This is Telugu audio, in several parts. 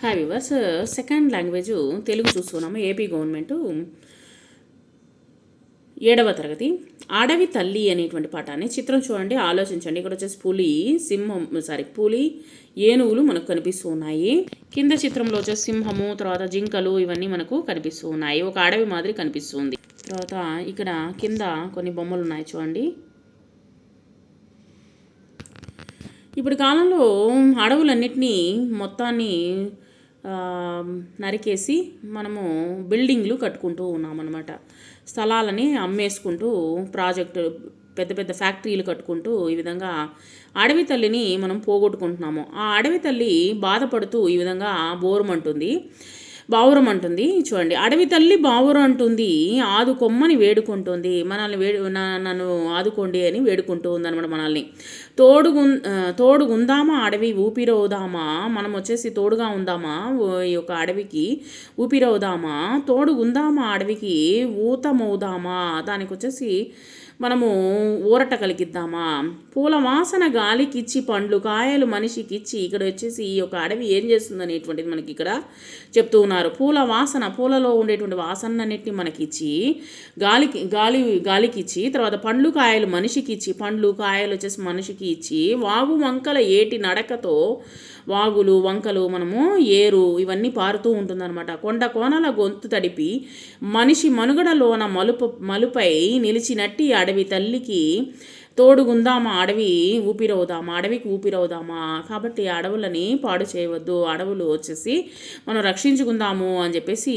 Hi viewers second language Telugu చూస్తున్నాము ఏపీ గవర్నమెంట్ uh, ఏడవ తరగతి. అడవి తల్లి అనేటువంటి పాఠాన్ని చిత్రం చూడండి ఆలోచించండి. ఇక్కడ వచ్చేసి పులి సింహం సారీ పులి ఏనుగులు మనకు కనిపిస్తూ ఉన్నాయి. కింద చిత్రంలో వచ్చేసి సింహము తర్వాత జింకలు ఇవన్నీ మనకు కనిపిస్తూ ఉన్నాయి. ఒక అడవి మాదిరి కనిపిస్తుంది తర్వాత ఇక్కడ కింద కొన్ని బొమ్మలు ఉన్నాయి చూడండి. ఇప్పుడు కాలంలో అడవులన్నిటినీ మొత్తాన్ని నరికేసి మనము బిల్డింగ్లు కట్టుకుంటూ ఉన్నామన్నమాట. స్థలాలని అమ్మేసుకుంటూ ప్రాజెక్టు పెద్ద పెద్ద ఫ్యాక్టరీలు కట్టుకుంటూ ఈ విధంగా అడవి తల్లిని మనం పోగొట్టుకుంటున్నాము. ఆ అడవి తల్లి బాధపడుతూ ఈ విధంగా బోరుమంటుంది. బావురం అంటుంది. చూడండి అడవి తల్లి బావురం అంటుంది. ఆదుకొమ్మని వేడుకుంటుంది. మనల్ని వేడు నన్ను ఆదుకోండి అని వేడుకుంటూ ఉందన్నమాట మనల్ని. తోడుగు తోడుగుందామా అడవి? ఊపిరవుదామా మనం వచ్చేసి తోడుగా ఉందామా? ఓ- ఈ యొక్క అడవికి ఊపిరవుదామా తోడుగుందామా అడవికి? ఊతమవుదామా దానికి వచ్చేసి మనము ఊరట కలిగిద్దామా? పూల వాసన గాలికిచ్చి పండ్లు కాయలు మనిషికిచ్చి ఇక్కడ వచ్చేసి ఈ యొక్క అడవి ఏం చేస్తుంది అనేటువంటిది మనకి ఇక్కడ చెప్తూ ఉన్నారు. పూల వాసన పూలలో ఉండేటువంటి వాసనన్నిటిని మనకి మనకిచ్చి గాలికి గాలి గాలికిచ్చి తర్వాత పండ్లు కాయలు మనిషికి ఇచ్చి పండ్లు కాయలు వచ్చేసి మనిషికి ఇచ్చి వాగు వంకల ఏటి నడకతో వాగులు వంకలు మనము ఏరు ఇవన్నీ పారుతూ ఉంటుందన్నమాట. కొండ కోనల గొంతు తడిపి మనిషి మనుగడలోన మలుపు మలుపై నిలిచినట్టి అడవి తల్లికి తోడుగుందామా? అడవి ఊపిరవుదామా? అడవికి ఊపిరవుదామా? కాబట్టి అడవులని పాడు చేయవద్దు. అడవులు వచ్చేసి మనం రక్షించుకుందాము అని చెప్పేసి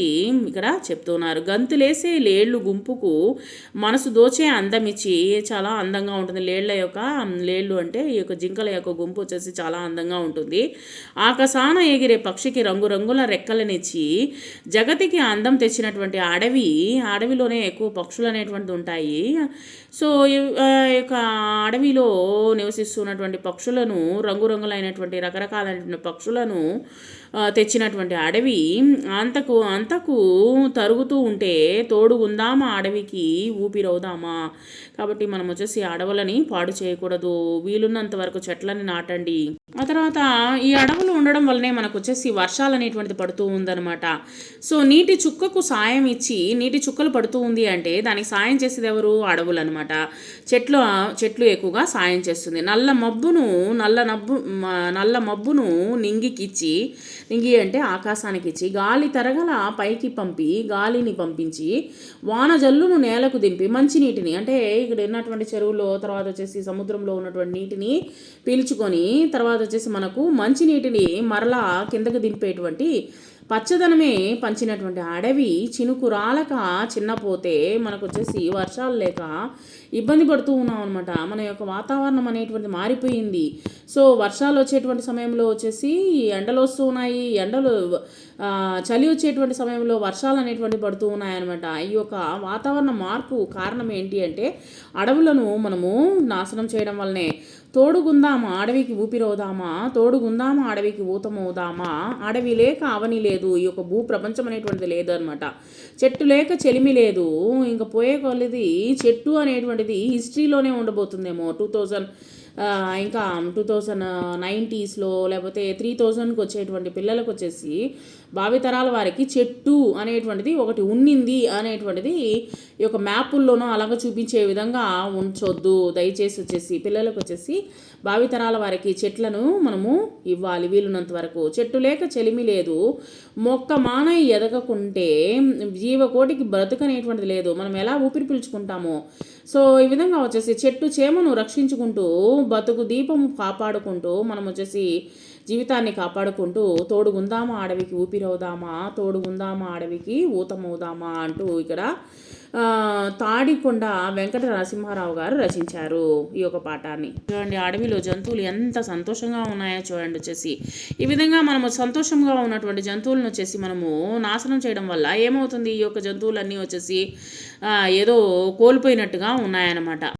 ఇక్కడ చెప్తున్నారు గంతులేసే లేళ్ళు గుంపుకు మనసు దోచే అందమిచ్చి చాలా అందంగా ఉంటుంది. లేళ్ళ యొక్క లేళ్ళు అంటే ఈ యొక్క జింకల యొక్క గుంపు వచ్చేసి చాలా అందంగా ఉంటుంది. ఆకాశాన ఎగిరే పక్షికి రంగురంగుల రెక్కలనిచ్చి జగతికి అందం తెచ్చినటువంటి అడవి అడవిలోనే ఎక్కువ పక్షులు అనేటువంటిది ఉంటాయి. సో ఈ- యొక్క అడవిలో నివసిస్తున్నటువంటి పక్షులను రంగురంగులైనటువంటి రకరకాలైనటువంటి పక్షులను తెచ్చినటువంటి అడవి అంతకు అంతకు తరుగుతూ ఉంటే తోడు ఉందామా అడవికి? ఊపిరవుదామా? కాబట్టి మనం వచ్చేసి అడవులని పాడు చేయకూడదు. వీలున్నంత వరకు చెట్లని నాటండి. ఆ తర్వాత ఈ అడవులు ఉండడం వల్లనే మనకు వచ్చేసి వర్షాలు అనేటువంటిది పడుతూ ఉందన్నమాట. సో నీటి చుక్కకు సాయం ఇచ్చి నీటి చుక్కలు పడుతూ ఉంది అంటే దానికి సాయం చేసేది ఎవరు? అడవులు అనమాట చెట్లు చెట్లు ఎక్కువగా సాయం చేస్తుంది. నల్ల మబ్బును నల్ల నబ్బు నల్ల మబ్బును నింగికిచ్చి నింగి అంటే ఆకాశానికి ఇచ్చి గాలి తరగల పైకి పంపి గాలిని పంపించి వాన జల్లును నేలకు దింపి మంచినీటిని అంటే ఇక్కడ ఉన్నటువంటి చెరువులో తర్వాత వచ్చేసి సముద్రంలో ఉన్నటువంటి నీటిని పీల్చుకొని తర్వాత వచ్చేసి మనకు మంచినీటిని మరలా కిందకు దింపేటువంటి పచ్చదనమే పంచినటువంటి అడవి చినుకు రాలక చిన్నపోతే మనకు వచ్చేసి వర్షాలు లేక ఇబ్బంది పడుతూ ఉన్నాం అనమాట మన యొక్క వాతావరణం అనేటువంటిది మారిపోయింది. సో వర్షాలు వచ్చేటువంటి సమయంలో వచ్చేసి ఎండలు వస్తూ ఉన్నాయి. ఎండలు చలి వచ్చేటువంటి సమయంలో వర్షాలు అనేటువంటి పడుతూ ఉన్నాయన్నమాట. ఈ యొక్క వాతావరణ మార్పు కారణం ఏంటి అంటే అడవులను మనము నాశనం చేయడం వల్లనే. తోడుగుందామా అడవికి ఊపిరవుదామా? తోడుగుందామా అడవికి ఊతమవుదామా? అడవి లేక అవని లేదు. ఈ యొక్క భూ ప్రపంచం అనేటువంటిది లేదు అనమాట చెట్టు లేక చెలిమి లేదు. ఇంకా పోయే కొలది చెట్టు అనేటువంటిది హిస్టరీలోనే ఉండబోతుందేమో. టూ థౌజండ్ ఇంకా టూ థౌజండ్ నైంటీస్లో లేకపోతే త్రీ థౌజండ్కి వచ్చేటువంటి పిల్లలకు వచ్చేసి భావితరాల వారికి చెట్టు అనేటువంటిది ఒకటి ఉన్నింది అనేటువంటిది ఈ యొక్క మ్యాపుల్లోనూ అలాగ చూపించే విధంగా ఉంచొద్దు. దయచేసి వచ్చేసి పిల్లలకు వచ్చేసి భావితరాల వారికి చెట్లను మనము ఇవ్వాలి వీలున్నంత వరకు. చెట్టు లేక చెలిమి లేదు. మొక్క మానై ఎదగకుంటే జీవకోటికి బ్రతుకనేటువంటిది లేదు. మనం ఎలా ఊపిరి పీల్చుకుంటామో. సో ఈ విధంగా వచ్చేసి చెట్టు చేమను రక్షించుకుంటూ బతుకు దీపం కాపాడుకుంటూ మనం వచ్చేసి జీవితాన్ని కాపాడుకుంటూ తోడుగుందామా అడవికి ఊపిరవుదామా తోడుగుందామా అడవికి ఊతమవుదామా అంటూ ఇక్కడ తాడికొండ వెంకట నరసింహారావు గారు రచించారు ఈ యొక్క పాఠాన్ని. చూడండి అడవిలో జంతువులు ఎంత సంతోషంగా ఉన్నాయో చూడండి వచ్చేసి. ఈ విధంగా మనము సంతోషంగా ఉన్నటువంటి జంతువులను వచ్చేసి మనము నాశనం చేయడం వల్ల ఏమవుతుంది? ఈ యొక్క జంతువులన్నీ వచ్చేసి ఏదో కోల్పోయినట్టుగా ఉన్నాయన్నమాట.